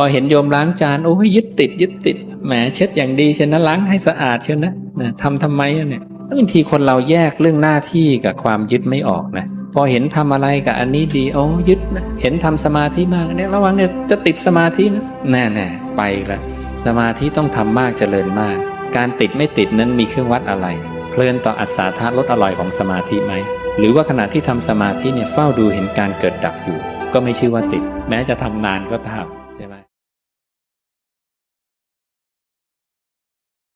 อเห็นโยมล้างจานโอ้ยยึดติดยึดติดแหมเช็ดอย่างดีเช่นนะล้างให้สะอาดเช่นนะนะทำทำไมเนี่ยบางทีคนเราแยกเรื่องหน้าที่กับความยึดไม่ออกนะพอเห็นทำอะไรกับอันนี้ดีโอ้ยึดนะเห็นทำสมาธิมากเนี่ยระวังเนี่ยจะติดสมาธินะแน่แน่ไปละสมาธิต้องทำมากเจริญมาก การติดไม่ติดนั้นมีเครื่องวัดอะไร เพลินต่ออัศาธาลดอร่อยของสมาธิไหมหรือว่าขณะที่ทำสมาธิเนี่ยเฝ้าดูเห็นการเกิดดับอยู่ ก็ไม่ชื่อว่าติด แม้จะทำนานก็ตาม